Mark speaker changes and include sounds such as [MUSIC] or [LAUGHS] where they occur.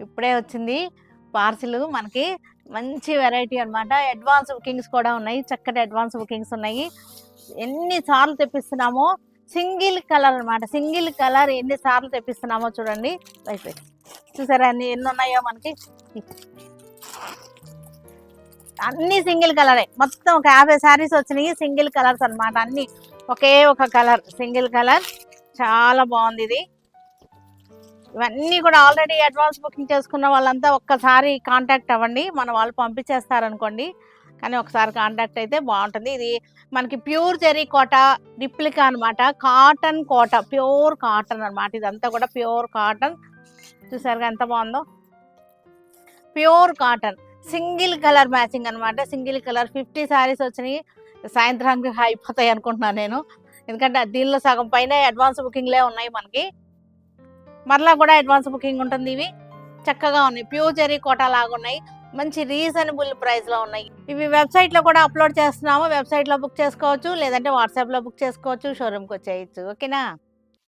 Speaker 1: ఇప్పుడే వచ్చింది పార్సిల్. మనకి మంచి వెరైటీ అన్నమాట. అడ్వాన్స్ బుకింగ్స్ కూడా ఉన్నాయి. చక్కటి అడ్వాన్స్ బుకింగ్స్ ఉన్నాయి. ఎన్నిసార్లు తెప్పిస్తున్నామో? సింగిల్ కలర్ అనమాట సింగిల్ కలర్ ఎన్ని సార్లు తెప్పిస్తున్నామో చూడండి. అయిపోయి. చూసారా అన్ని ఎన్ని ఉన్నాయో మనకి? అన్ని సింగిల్ కలరే. మొత్తం ఒక యాభై శారీస్ వచ్చినాయి సింగిల్ కలర్స్ అన్నమాట అన్ని. ఒకే ఒక కలర్. Single colour. చాలా బాగుంది ఇది. ఇవన్నీ కూడా ఆల్రెడీ అడ్వాన్స్ బుకింగ్ చేసుకున్న వాళ్ళంతా ఒక్కసారి కాంటాక్ట్ అవ్వండి. మన వాళ్ళు పంపించేస్తారనుకోండి. కానీ ఒకసారి కాంటాక్ట్ అయితే బాగుంటుంది. ఇది మనకి ప్యూర్ జెరీ కోట రిప్లికా అన్నమాట. కాటన్ కోట ప్యూర్ కాటన్ అనమాట ఇదంతా కూడా ప్యూర్ కాటన్ చూసారుగా ఎంత బాగుందో? Pure cotton single colour matching అన్నమాట. సింగిల్ కలర్ ఫిఫ్టీ శారీస్ వచ్చినాయి. సాయంత్రానికి [LAUGHS] అయిపోతాయి అనుకుంటున్నాను నేను. ఎందుకంటే దీనిలో సగం పైన అడ్వాన్స్ బుకింగ్లే ఉన్నాయి మనకి. మరలా కూడా అడ్వాన్స్ బుకింగ్ ఉంటుంది ఇవి. చక్కగా ఉన్నాయి. ప్యూర్ జెరీ కోటా లాగా ఉన్నాయి. మంచి రీజనబుల్ ప్రైస్లో ఉన్నాయి. ఇవి వెబ్సైట్లో కూడా అప్లోడ్ చేస్తున్నాము. వెబ్సైట్లో బుక్ చేసుకోవచ్చు. లేదంటే వాట్సాప్లో బుక్ చేసుకోవచ్చు. షోరూమ్కి వచ్చేయచ్చు. ఓకేనా?